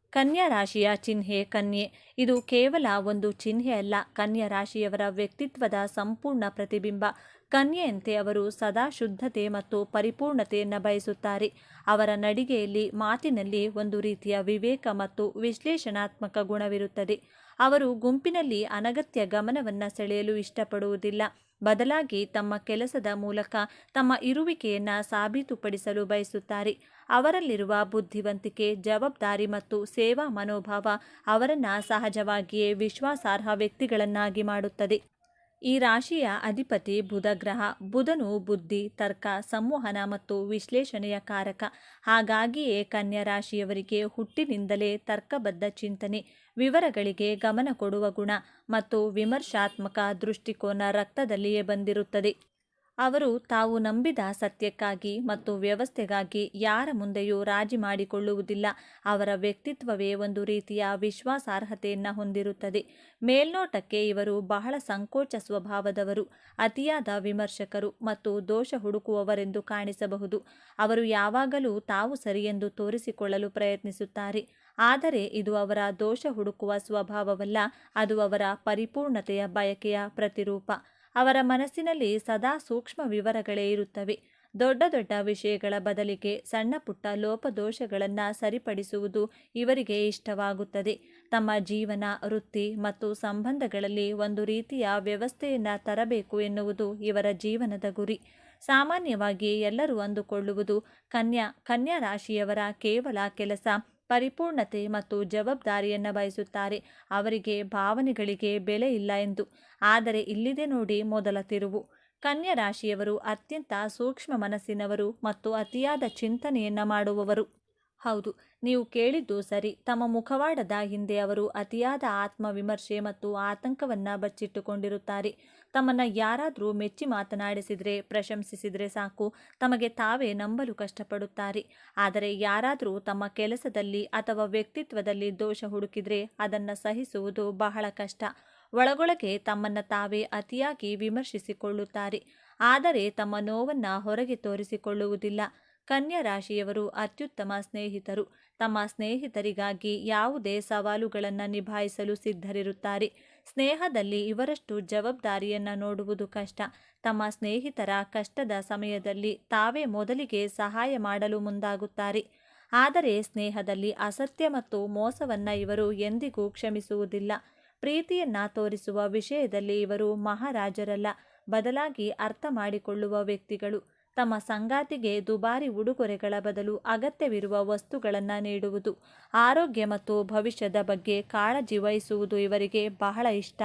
ಕನ್ಯಾ ರಾಶಿಯ ಚಿಹ್ನೆ ಕನ್ಯೆ. ಇದು ಕೇವಲ ಒಂದು ಚಿಹ್ನೆ ಅಲ್ಲ, ಕನ್ಯಾ ರಾಶಿಯವರ ವ್ಯಕ್ತಿತ್ವದ ಸಂಪೂರ್ಣ ಪ್ರತಿಬಿಂಬ. ಕನ್ಯೆಯಂತೆ ಅವರು ಸದಾ ಶುದ್ಧತೆ ಮತ್ತು ಪರಿಪೂರ್ಣತೆಯನ್ನು ಬಯಸುತ್ತಾರೆ ಅವರ ನಡಿಗೆಯಲ್ಲಿ ಮಾತಿನಲ್ಲಿ ಒಂದು ರೀತಿಯ ವಿವೇಕ ಮತ್ತು ವಿಶ್ಲೇಷಣಾತ್ಮಕ ಗುಣವಿರುತ್ತದೆ. ಅವರು ಗುಂಪಿನಲ್ಲಿ ಅನಗತ್ಯ ಗಮನವನ್ನು ಸೆಳೆಯಲು ಇಷ್ಟಪಡುವುದಿಲ್ಲ. ಬದಲಾಗಿ ತಮ್ಮ ಕೆಲಸದ ಮೂಲಕ ತಮ್ಮ ಇರುವಿಕೆಯನ್ನು ಸಾಬೀತುಪಡಿಸಲು ಬಯಸುತ್ತಾರೆ. ಅವರಲ್ಲಿರುವ ಬುದ್ಧಿವಂತಿಕೆ, ಜವಾಬ್ದಾರಿ ಮತ್ತು ಸೇವಾ ಮನೋಭಾವ ಅವರನ್ನು ಸಹಜವಾಗಿಯೇ ವಿಶ್ವಾಸಾರ್ಹ ವ್ಯಕ್ತಿಗಳನ್ನಾಗಿ ಮಾಡುತ್ತದೆ. ಈ ರಾಶಿಯ ಅಧಿಪತಿ ಬುಧ ಗ್ರಹ, ಬುಧನು ಬುದ್ಧಿ, ತರ್ಕ, ಸಂವಹನ ಮತ್ತು ವಿಶ್ಲೇಷಣೆಯ ಕಾರಕ. ಹಾಗಾಗಿಯೇ ಕನ್ಯಾ ರಾಶಿಯವರಿಗೆ ಹುಟ್ಟಿನಿಂದಲೇ ತರ್ಕಬದ್ಧ ಚಿಂತನೆ, ವಿವರಗಳಿಗೆ ಗಮನ ಕೊಡುವ ಗುಣ ಮತ್ತು ವಿಮರ್ಶಾತ್ಮಕ ದೃಷ್ಟಿಕೋನ ರಕ್ತದಲ್ಲಿಯೇ ಬಂದಿರುತ್ತದೆ. ಅವರು ತಾವು ನಂಬಿದ ಸತ್ಯಕ್ಕಾಗಿ ಮತ್ತು ವ್ಯವಸ್ಥೆಗಾಗಿ ಯಾರ ಮುಂದೆಯೂ ರಾಜಿ ಮಾಡಿಕೊಳ್ಳುವುದಿಲ್ಲ. ಅವರ ವ್ಯಕ್ತಿತ್ವವೇ ಒಂದು ರೀತಿಯ ವಿಶ್ವಾಸಾರ್ಹತೆಯನ್ನು ಹೊಂದಿರುತ್ತದೆ. ಮೇಲ್ನೋಟಕ್ಕೆ ಇವರು ಬಹಳ ಸಂಕೋಚ ಸ್ವಭಾವದವರು. ಅತಿಯಾದ ವಿಮರ್ಶಕರು ಮತ್ತು ದೋಷ ಹುಡುಕುವವರೆಂದು ಕಾಣಿಸಬಹುದು. ಅವರು ಯಾವಾಗಲೂ ತಾವು ಸರಿಯೆಂದು ತೋರಿಸಿಕೊಳ್ಳಲು ಪ್ರಯತ್ನಿಸುತ್ತಾರೆ. ಆದರೆ ಇದು ಅವರ ದೋಷ ಹುಡುಕುವ ಸ್ವಭಾವವಲ್ಲ, ಅದು ಅವರ ಪರಿಪೂರ್ಣತೆಯ ಬಯಕೆಯ ಪ್ರತಿರೂಪ. ಅವರ ಮನಸ್ಸಿನಲ್ಲಿ ಸದಾ ಸೂಕ್ಷ್ಮ ವಿವರಗಳೇ ಇರುತ್ತವೆ. ದೊಡ್ಡ ದೊಡ್ಡ ವಿಷಯಗಳ ಬದಲಿಗೆ ಸಣ್ಣ ಪುಟ್ಟ ಲೋಪದೋಷಗಳನ್ನು ಸರಿಪಡಿಸುವುದು ಇವರಿಗೆ ಇಷ್ಟವಾಗುತ್ತದೆ. ತಮ್ಮ ಜೀವನ, ವೃತ್ತಿ ಮತ್ತು ಸಂಬಂಧಗಳಲ್ಲಿ ಒಂದು ರೀತಿಯ ವ್ಯವಸ್ಥೆಯನ್ನು ತರಬೇಕು ಎನ್ನುವುದು ಇವರ ಜೀವನದ ಗುರಿ. ಸಾಮಾನ್ಯವಾಗಿ ಎಲ್ಲರೂ ಅಂದುಕೊಳ್ಳುವುದು ಕನ್ಯಾ ಕನ್ಯಾ ರಾಶಿಯವರ ಕೇವಲ ಕೆಲಸ ಪರಿಪೂರ್ಣತೆ ಮತ್ತು ಜವಾಬ್ದಾರಿಯನ್ನು ಬಯಸುತ್ತಾರೆ. ಅವರಿಗೆ ಭಾವನೆಗಳಿಗೆ ಬೆಲೆ ಇಲ್ಲ ಎಂದು. ಆದರೆ ಇಲ್ಲಿದೆ ನೋಡಿ ಮೊದಲ ತಿರುವು. ಕನ್ಯಾ ರಾಶಿಯವರು ಅತ್ಯಂತ ಸೂಕ್ಷ್ಮ ಮನಸ್ಸಿನವರು ಮತ್ತು ಅತಿಯಾದ ಚಿಂತನೆಯನ್ನು ಮಾಡುವವರು. ಹೌದು, ನೀವು ಕೇಳಿದ್ದು ಸರಿ. ತಮ್ಮ ಮುಖವಾಡದ ಹಿಂದೆ ಅವರು ಅತಿಯಾದ ಆತ್ಮವಿಮರ್ಶೆ ಮತ್ತು ಆತಂಕವನ್ನು ಬಚ್ಚಿಟ್ಟುಕೊಂಡಿರುತ್ತಾರೆ. ತಮ್ಮನ್ನು ಯಾರಾದರೂ ಮೆಚ್ಚಿ ಮಾತನಾಡಿಸಿದರೆ, ಪ್ರಶಂಸಿಸಿದರೆ ಸಾಕು. ತಮಗೆ ತಾವೇ ನಂಬಲು ಕಷ್ಟಪಡುತ್ತಾರೆ. ಆದರೆ ಯಾರಾದರೂ ತಮ್ಮ ಕೆಲಸದಲ್ಲಿ ಅಥವಾ ವ್ಯಕ್ತಿತ್ವದಲ್ಲಿ ದೋಷ ಹುಡುಕಿದರೆ ಅದನ್ನು ಸಹಿಸುವುದು ಬಹಳ ಕಷ್ಟ. ಒಳಗೊಳಗೆ ತಮ್ಮನ್ನು ತಾವೇ ಅತಿಯಾಗಿ ವಿಮರ್ಶಿಸಿಕೊಳ್ಳುತ್ತಾರೆ. ಆದರೆ ತಮ್ಮ ನೋವನ್ನು ಹೊರಗೆ ತೋರಿಸಿಕೊಳ್ಳುವುದಿಲ್ಲ. ಕನ್ಯಾ ರಾಶಿಯವರು ಅತ್ಯುತ್ತಮ ಸ್ನೇಹಿತರು. ತಮ್ಮ ಸ್ನೇಹಿತರಿಗಾಗಿ ಯಾವುದೇ ಸವಾಲುಗಳನ್ನು ನಿಭಾಯಿಸಲು ಸಿದ್ಧರಿರುತ್ತಾರೆ. ಸ್ನೇಹದಲ್ಲಿ ಇವರಷ್ಟು ಜವಾಬ್ದಾರಿಯನ್ನು ನೋಡುವುದು ಕಷ್ಟ. ತಮ್ಮ ಸ್ನೇಹಿತರ ಕಷ್ಟದ ಸಮಯದಲ್ಲಿ ತಾವೇ ಮೊದಲಿಗೆ ಸಹಾಯ ಮಾಡಲು ಮುಂದಾಗುತ್ತಾರೆ. ಆದರೆ ಸ್ನೇಹದಲ್ಲಿ ಅಸತ್ಯ ಮತ್ತು ಮೋಸವನ್ನು ಇವರು ಎಂದಿಗೂ ಕ್ಷಮಿಸುವುದಿಲ್ಲ. ಪ್ರೀತಿಯನ್ನು ತೋರಿಸುವ ವಿಷಯದಲ್ಲಿ ಇವರು ಮಹಾರಾಜರಲ್ಲ. ಬದಲಾಗಿ ಅರ್ಥ ಮಾಡಿಕೊಳ್ಳುವ ವ್ಯಕ್ತಿಗಳು. ತಮ್ಮ ಸಂಗಾತಿಗೆ ದುಬಾರಿ ಉಡುಗೊರೆಗಳ ಬದಲು ಅಗತ್ಯವಿರುವ ವಸ್ತುಗಳನ್ನು ನೀಡುವುದು, ಆರೋಗ್ಯ ಮತ್ತು ಭವಿಷ್ಯದ ಬಗ್ಗೆ ಕಾಳಜಿ ವಹಿಸುವುದು ಇವರಿಗೆ ಬಹಳ ಇಷ್ಟ.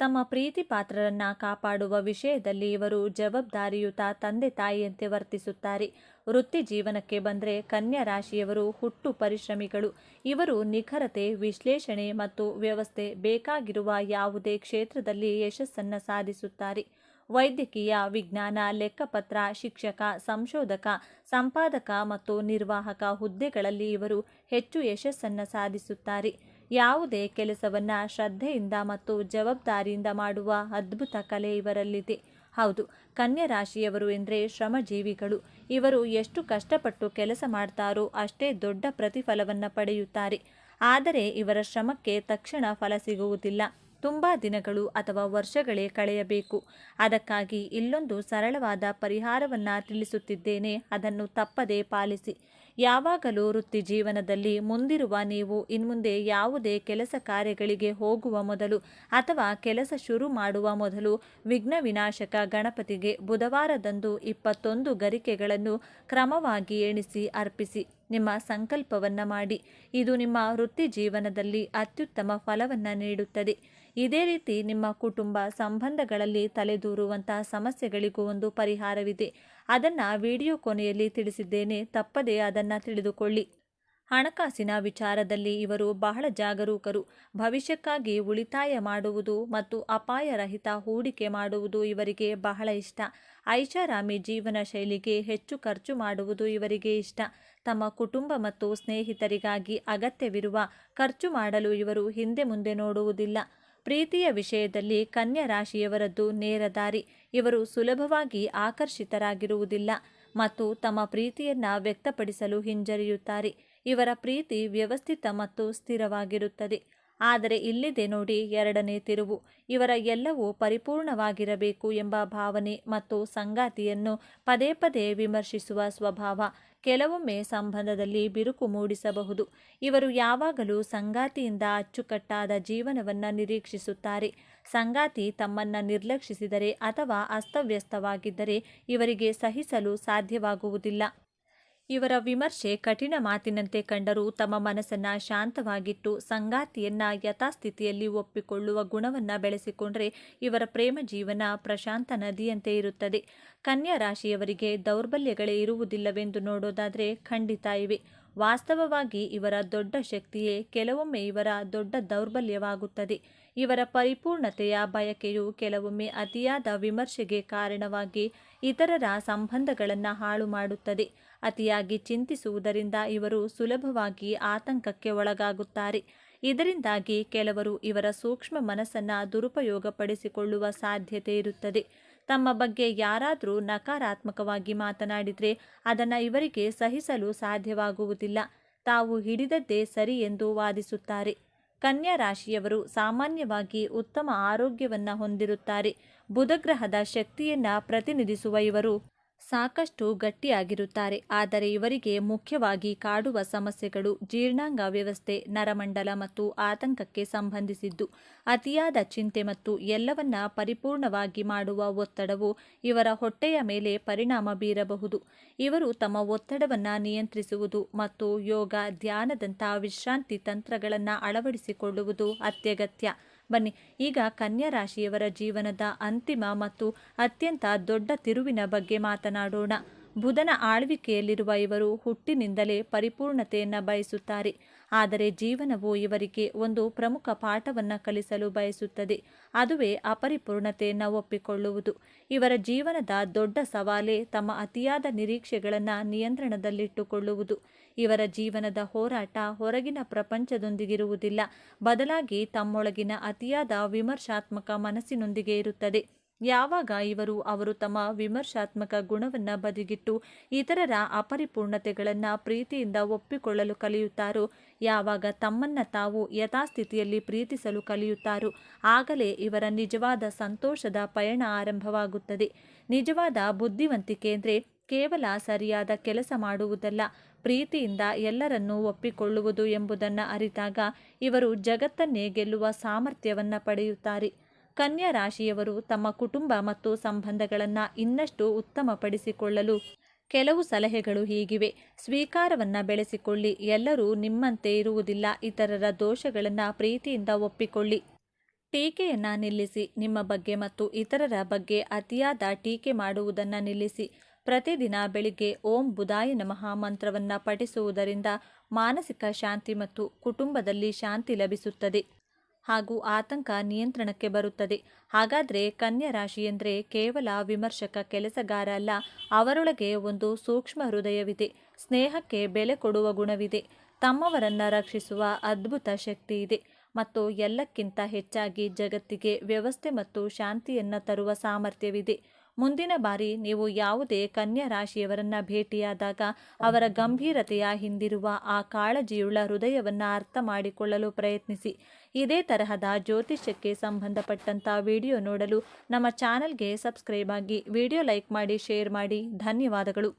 ತಮ್ಮ ಪ್ರೀತಿ ಪಾತ್ರರನ್ನ ಕಾಪಾಡುವ ವಿಷಯದಲ್ಲಿ ಇವರು ಜವಾಬ್ದಾರಿಯುತ ತಂದೆ ತಾಯಿಯಂತೆ ವರ್ತಿಸುತ್ತಾರೆ. ವೃತ್ತಿ ಜೀವನಕ್ಕೆ ಬಂದರೆ ಕನ್ಯಾ ರಾಶಿಯವರು ಹುಟ್ಟು ಪರಿಶ್ರಮಿಗಳು. ಇವರು ನಿಖರತೆ, ವಿಶ್ಲೇಷಣೆ ಮತ್ತು ವ್ಯವಸ್ಥೆ ಬೇಕಾಗಿರುವ ಯಾವುದೇ ಕ್ಷೇತ್ರದಲ್ಲಿ ಯಶಸ್ಸನ್ನು ಸಾಧಿಸುತ್ತಾರೆ. ವೈದ್ಯಕೀಯ ವಿಜ್ಞಾನ, ಲೆಕ್ಕಪತ್ರ, ಶಿಕ್ಷಕ, ಸಂಶೋಧಕ, ಸಂಪಾದಕ ಮತ್ತು ನಿರ್ವಾಹಕ ಹುದ್ದೆಗಳಲ್ಲಿ ಇವರು ಹೆಚ್ಚು ಯಶಸ್ಸನ್ನು ಸಾಧಿಸುತ್ತಾರೆ. ಯಾವುದೇ ಕೆಲಸವನ್ನು ಶ್ರದ್ಧೆಯಿಂದ ಮತ್ತು ಜವಾಬ್ದಾರಿಯಿಂದ ಮಾಡುವ ಅದ್ಭುತ ಕಲೆ ಇವರಲ್ಲಿದೆ. ಹೌದು ಕನ್ಯಾ ರಾಶಿಯವರು ಎಂದರೆ ಶ್ರಮಜೀವಿಗಳು. ಇವರು ಎಷ್ಟು ಕಷ್ಟಪಟ್ಟು ಕೆಲಸ ಮಾಡ್ತಾರೋ ಅಷ್ಟೇ ದೊಡ್ಡ ಪ್ರತಿಫಲವನ್ನು ಪಡೆಯುತ್ತಾರೆ. ಆದರೆ ಇವರ ಶ್ರಮಕ್ಕೆ ತಕ್ಷಣ ಫಲ ಸಿಗುವುದಿಲ್ಲ. ತುಂಬ ದಿನಗಳು ಅಥವಾ ವರ್ಷಗಳೇ ಕಳೆಯಬೇಕು. ಅದಕ್ಕಾಗಿ ಇಲ್ಲೊಂದು ಸರಳವಾದ ಪರಿಹಾರವನ್ನು ತಿಳಿಸುತ್ತಿದ್ದೇನೆ. ಅದನ್ನು ತಪ್ಪದೇ ಪಾಲಿಸಿ. ಯಾವಾಗಲೂ ವೃತ್ತಿ ಜೀವನದಲ್ಲಿ ಮುಂದಿರುವ ನೀವು ಇನ್ಮುಂದೆ ಯಾವುದೇ ಕೆಲಸ ಕಾರ್ಯಗಳಿಗೆ ಹೋಗುವ ಮೊದಲು ಅಥವಾ ಕೆಲಸ ಶುರು ಮಾಡುವ ಮೊದಲು ವಿಘ್ನ ವಿನಾಶಕ ಗಣಪತಿಗೆ ಬುಧವಾರದಂದು ಇಪ್ಪತ್ತೊಂದು ಗರಿಕೆಗಳನ್ನು ಕ್ರಮವಾಗಿ ಎಣಿಸಿ ಅರ್ಪಿಸಿ. ನಿಮ್ಮ ಸಂಕಲ್ಪವನ್ನು ಮಾಡಿ. ಇದು ನಿಮ್ಮ ವೃತ್ತಿ ಜೀವನದಲ್ಲಿ ಅತ್ಯುತ್ತಮ ಫಲವನ್ನು ನೀಡುತ್ತದೆ. ಇದೇ ರೀತಿ ನಿಮ್ಮ ಕುಟುಂಬ ಸಂಬಂಧಗಳಲ್ಲಿ ತಲೆದೂರುವಂತಹ ಸಮಸ್ಯೆಗಳಿಗೂ ಒಂದು ಪರಿಹಾರವಿದೆ. ಅದನ್ನು ವಿಡಿಯೋ ಕೊನೆಯಲ್ಲಿ ತಿಳಿಸಿದ್ದೇನೆ. ತಪ್ಪದೆ ಅದನ್ನು ತಿಳಿದುಕೊಳ್ಳಿ. ಹಣಕಾಸಿನ ವಿಚಾರದಲ್ಲಿ ಇವರು ಬಹಳ ಜಾಗರೂಕರು. ಭವಿಷ್ಯಕ್ಕಾಗಿ ಉಳಿತಾಯ ಮಾಡುವುದು ಮತ್ತು ಅಪಾಯರಹಿತ ಹೂಡಿಕೆ ಮಾಡುವುದು ಇವರಿಗೆ ಬಹಳ ಇಷ್ಟ. ಐಷಾರಾಮಿ ಜೀವನ ಶೈಲಿಗೆ ಹೆಚ್ಚು ಖರ್ಚು ಮಾಡುವುದು ಇವರಿಗೆ ಇಷ್ಟ. ತಮ್ಮ ಕುಟುಂಬ ಮತ್ತು ಸ್ನೇಹಿತರಿಗಾಗಿ ಅಗತ್ಯವಿರುವ ಖರ್ಚು ಮಾಡಲು ಇವರು ಹಿಂದೆ ಮುಂದೆ ನೋಡುವುದಿಲ್ಲ. ಪ್ರೀತಿಯ ವಿಷಯದಲ್ಲಿ ಕನ್ಯಾ ರಾಶಿಯವರದ್ದು ನೇರ ದಾರಿ. ಇವರು ಸುಲಭವಾಗಿ ಆಕರ್ಷಿತರಾಗಿರುವುದಿಲ್ಲ ಮತ್ತು ತಮ್ಮ ಪ್ರೀತಿಯನ್ನು ವ್ಯಕ್ತಪಡಿಸಲು ಹಿಂಜರಿಯುತ್ತಾರೆ. ಇವರ ಪ್ರೀತಿ ವ್ಯವಸ್ಥಿತ ಮತ್ತು ಸ್ಥಿರವಾಗಿರುತ್ತದೆ. ಆದರೆ ಇಲ್ಲಿದೆ ನೋಡಿ ಎರಡನೇ ತಿರುವು. ಇವರ ಎಲ್ಲವೂ ಪರಿಪೂರ್ಣವಾಗಿರಬೇಕು ಎಂಬ ಭಾವನೆ ಮತ್ತು ಸಂಗಾತಿಯನ್ನು ಪದೇ ಪದೇ ವಿಮರ್ಶಿಸುವ ಸ್ವಭಾವ. ಕೆಲವೊಮ್ಮೆ ಸಂಬಂಧದಲ್ಲಿ ಬಿರುಕು ಮೂಡಿಸಬಹುದು. ಇವರು ಯಾವಾಗಲೂ ಸಂಗಾತಿಯಿಂದ ಅಚ್ಚುಕಟ್ಟಾದ ಜೀವನವನ್ನು ನಿರೀಕ್ಷಿಸುತ್ತಾರೆ. ಸಂಗಾತಿ ತಮ್ಮನ್ನ ನಿರ್ಲಕ್ಷಿಸಿದರೆ ಅಥವಾ ಅಸ್ತವ್ಯಸ್ತವಾಗಿದ್ದರೆ ಇವರಿಗೆ ಸಹಿಸಲು ಸಾಧ್ಯವಾಗುವುದಿಲ್ಲ. ಇವರ ವಿಮರ್ಶೆ ಕಠಿಣ ಮಾತಿನಂತೆ ಕಂಡರೂ ತಮ್ಮ ಮನಸ್ಸನ್ನ ಶಾಂತವಾಗಿಟ್ಟು ಸಂಗಾತಿಯನ್ನ ಯಥಾಸ್ಥಿತಿಯಲ್ಲಿ ಒಪ್ಪಿಕೊಳ್ಳುವ ಗುಣವನ್ನ ಬೆಳೆಸಿಕೊಂಡ್ರೆ ಇವರ ಪ್ರೇಮ ಜೀವನ ಪ್ರಶಾಂತ ನದಿಯಂತೆ ಇರುತ್ತದೆ. ಕನ್ಯಾ ರಾಶಿಯವರಿಗೆ ದೌರ್ಬಲ್ಯಗಳೇ ಇರುವುದಿಲ್ಲವೆಂದು ನೋಡೋದಾದರೆ ಖಂಡಿತ ಇವೆ. ವಾಸ್ತವವಾಗಿ ಇವರ ದೊಡ್ಡ ಶಕ್ತಿಯೇ ಕೆಲವೊಮ್ಮೆ ಇವರ ದೊಡ್ಡ ದೌರ್ಬಲ್ಯವಾಗುತ್ತದೆ. ಇವರ ಪರಿಪೂರ್ಣತೆಯ ಬಯಕೆಯು ಕೆಲವೊಮ್ಮೆ ಅತಿಯಾದ ವಿಮರ್ಶೆಗೆ ಕಾರಣವಾಗಿ ಇತರರ ಸಂಬಂಧಗಳನ್ನು ಹಾಳು ಮಾಡುತ್ತದೆ. ಅತಿಯಾಗಿ ಚಿಂತಿಸುವುದರಿಂದ ಇವರು ಸುಲಭವಾಗಿ ಆತಂಕಕ್ಕೆ ಒಳಗಾಗುತ್ತಾರೆ. ಇದರಿಂದಾಗಿ ಕೆಲವರು ಇವರ ಸೂಕ್ಷ್ಮ ಮನಸ್ಸನ್ನು ದುರುಪಯೋಗಪಡಿಸಿಕೊಳ್ಳುವ ಸಾಧ್ಯತೆ ಇರುತ್ತದೆ. ತಮ್ಮ ಬಗ್ಗೆ ಯಾರಾದರೂ ನಕಾರಾತ್ಮಕವಾಗಿ ಮಾತನಾಡಿದರೆ ಅದನ್ನು ಇವರಿಗೆ ಸಹಿಸಲು ಸಾಧ್ಯವಾಗುವುದಿಲ್ಲ. ತಾವು ಹಿಡಿದದ್ದೇ ಸರಿ ಎಂದು ವಾದಿಸುತ್ತಾರೆ. ಕನ್ಯಾ ರಾಶಿಯವರು ಸಾಮಾನ್ಯವಾಗಿ ಉತ್ತಮ ಆರೋಗ್ಯವನ್ನು ಹೊಂದಿರುತ್ತಾರೆ. ಬುಧಗ್ರಹದ ಶಕ್ತಿಯನ್ನು ಪ್ರತಿನಿಧಿಸುವ ಇವರು ಸಾಕಷ್ಟು ಗಟ್ಟಿಯಾಗಿರುತ್ತಾರೆ. ಆದರೆ ಇವರಿಗೆ ಮುಖ್ಯವಾಗಿ ಕಾಡುವ ಸಮಸ್ಯೆಗಳು ಜೀರ್ಣಾಂಗ ವ್ಯವಸ್ಥೆ, ನರಮಂಡಲ ಮತ್ತು ಆತಂಕಕ್ಕೆ ಸಂಬಂಧಿಸಿದ್ದು. ಅತಿಯಾದ ಚಿಂತೆ ಮತ್ತು ಎಲ್ಲವನ್ನ ಪರಿಪೂರ್ಣವಾಗಿ ಮಾಡುವ ಒತ್ತಡವು ಇವರ ಹೊಟ್ಟೆಯ ಮೇಲೆ ಪರಿಣಾಮ ಬೀರಬಹುದು. ಇವರು ತಮ್ಮ ಒತ್ತಡವನ್ನು ನಿಯಂತ್ರಿಸುವುದು ಮತ್ತು ಯೋಗ, ಧ್ಯಾನದಂತಹ ವಿಶ್ರಾಂತಿ ತಂತ್ರಗಳನ್ನು ಅಳವಡಿಸಿಕೊಳ್ಳುವುದು ಅತ್ಯಗತ್ಯ. ಬನ್ನಿ. ಈಗ ಕನ್ಯಾ ರಾಶಿಯವರ ಜೀವನದ ಅಂತಿಮ ಮತ್ತು ಅತ್ಯಂತ ದೊಡ್ಡ ತಿರುವಿನ ಬಗ್ಗೆ ಮಾತನಾಡೋಣ. ಬುಧನ ಆಳ್ವಿಕೆಯಲ್ಲಿರುವ ಇವರು ಹುಟ್ಟಿನಿಂದಲೇ ಪರಿಪೂರ್ಣತೆಯನ್ನು ಬಯಸುತ್ತಾರೆ. ಆದರೆ ಜೀವನವು ಇವರಿಗೆ ಒಂದು ಪ್ರಮುಖ ಪಾಠವನ್ನು ಕಲಿಸಲು ಬಯಸುತ್ತದೆ. ಅದುವೇ ಅಪರಿಪೂರ್ಣತೆಯನ್ನು ಒಪ್ಪಿಕೊಳ್ಳುವುದು. ಇವರ ಜೀವನದ ದೊಡ್ಡ ಸವಾಲೇ ತಮ್ಮ ಅತಿಯಾದ ನಿರೀಕ್ಷೆಗಳನ್ನು ನಿಯಂತ್ರಣದಲ್ಲಿಟ್ಟುಕೊಳ್ಳುವುದು. ಇವರ ಜೀವನದ ಹೋರಾಟ ಹೊರಗಿನ ಪ್ರಪಂಚದೊಂದಿಗಿರುವುದಿಲ್ಲ. ಬದಲಾಗಿ ತಮ್ಮೊಳಗಿನ ಅತಿಯಾದ ವಿಮರ್ಶಾತ್ಮಕ ಮನಸ್ಸಿನೊಂದಿಗೆ ಇರುತ್ತದೆ. ಯಾವಾಗ ಇವರು ಅವರು ತಮ್ಮ ವಿಮರ್ಶಾತ್ಮಕ ಗುಣವನ್ನು ಬದಿಗಿಟ್ಟು ಇತರರ ಅಪರಿಪೂರ್ಣತೆಗಳನ್ನು ಪ್ರೀತಿಯಿಂದ ಒಪ್ಪಿಕೊಳ್ಳಲು ಕಲಿಯುತ್ತಾರೋ, ಯಾವಾಗ ತಮ್ಮನ್ನ ತಾವು ಯಥಾಸ್ಥಿತಿಯಲ್ಲಿ ಪ್ರೀತಿಸಲು ಕಲಿಯುತ್ತಾರೋ, ಆಗಲೇ ಇವರ ನಿಜವಾದ ಸಂತೋಷದ ಪಯಣ ಆರಂಭವಾಗುತ್ತದೆ. ನಿಜವಾದ ಬುದ್ಧಿವಂತಿಕೆ ಅಂದರೆ ಕೇವಲ ಸರಿಯಾದ ಕೆಲಸ ಮಾಡುವುದಲ್ಲ, ಪ್ರೀತಿಯಿಂದ ಎಲ್ಲರನ್ನೂ ಒಪ್ಪಿಕೊಳ್ಳುವುದು ಎಂಬುದನ್ನು ಅರಿತಾಗ ಇವರು ಜಗತ್ತನ್ನೇ ಗೆಲ್ಲುವ ಸಾಮರ್ಥ್ಯವನ್ನು ಪಡೆಯುತ್ತಾರೆ. ಕನ್ಯಾ ರಾಶಿಯವರು ತಮ್ಮ ಕುಟುಂಬ ಮತ್ತು ಸಂಬಂಧಗಳನ್ನು ಇನ್ನಷ್ಟು ಉತ್ತಮಪಡಿಸಿಕೊಳ್ಳಲು ಕೆಲವು ಸಲಹೆಗಳು ಹೀಗಿವೆ. ಸ್ವೀಕಾರವನ್ನು ಬೆಳೆಸಿಕೊಳ್ಳಿ. ಎಲ್ಲರೂ ನಿಮ್ಮಂತೆ ಇರುವುದಿಲ್ಲ. ಇತರರ ದೋಷಗಳನ್ನು ಪ್ರೀತಿಯಿಂದ ಒಪ್ಪಿಕೊಳ್ಳಿ. ಟೀಕೆಯನ್ನು ನಿಲ್ಲಿಸಿ. ನಿಮ್ಮ ಬಗ್ಗೆ ಮತ್ತು ಇತರರ ಬಗ್ಗೆ ಅತಿಯಾದ ಟೀಕೆ ಮಾಡುವುದನ್ನು ನಿಲ್ಲಿಸಿ. ಪ್ರತಿದಿನ ಬೆಳಿಗ್ಗೆ ಓಂ ಬುಧಾಯ ನಮಃ ಮಂತ್ರವನ್ನು ಪಠಿಸುವುದರಿಂದ ಮಾನಸಿಕ ಶಾಂತಿ ಮತ್ತು ಕುಟುಂಬದಲ್ಲಿ ಶಾಂತಿ ಲಭಿಸುತ್ತದೆ. ಹಾಗೂ ಆತಂಕ ನಿಯಂತ್ರಣಕ್ಕೆ ಬರುತ್ತದೆ. ಹಾಗಾದರೆ ಕನ್ಯಾ ರಾಶಿ ಎಂದರೆ ಕೇವಲ ವಿಮರ್ಶಕ ಕೆಲಸಗಾರ ಅಲ್ಲ, ಅವರೊಳಗೆ ಒಂದು ಸೂಕ್ಷ್ಮ ಹೃದಯವಿದೆ. ಸ್ನೇಹಕ್ಕೆ ಬೆಲೆ ಕೊಡುವ ಗುಣವಿದೆ. ತಮ್ಮವರನ್ನು ರಕ್ಷಿಸುವ ಅದ್ಭುತ ಶಕ್ತಿ ಇದೆ. ಮತ್ತು ಎಲ್ಲಕ್ಕಿಂತ ಹೆಚ್ಚಾಗಿ ಜಗತ್ತಿಗೆ ವ್ಯವಸ್ಥೆ ಮತ್ತು ಶಾಂತಿಯನ್ನು ತರುವ ಸಾಮರ್ಥ್ಯವಿದೆ. ಮುಂದಿನ ಬಾರಿ ನೀವು ಯಾವುದೇ ಕನ್ಯಾ ರಾಶಿಯವರನ್ನ ಭೇಟಿಯಾದಾಗ ಅವರ ಗಂಭೀರತೆಯ ಹಿಂದಿರುವ ಆ ಕಾಳಜಿಯುಳ್ಳ ಹೃದಯವನ್ನು ಅರ್ಥ ಮಾಡಿಕೊಳ್ಳಲು ಪ್ರಯತ್ನಿಸಿ. ಇದೇ ತರಹದ ಜ್ಯೋತಿಷ್ಯಕ್ಕೆ ಸಂಬಂಧಪಟ್ಟಂಥ ವಿಡಿಯೋ ನೋಡಲು ನಮ್ಮ ಚಾನಲ್ಗೆ ಸಬ್ಸ್ಕ್ರೈಬ್ ಆಗಿ ವಿಡಿಯೋ ಲೈಕ್ ಮಾಡಿ, ಶೇರ್ ಮಾಡಿ. ಧನ್ಯವಾದಗಳು.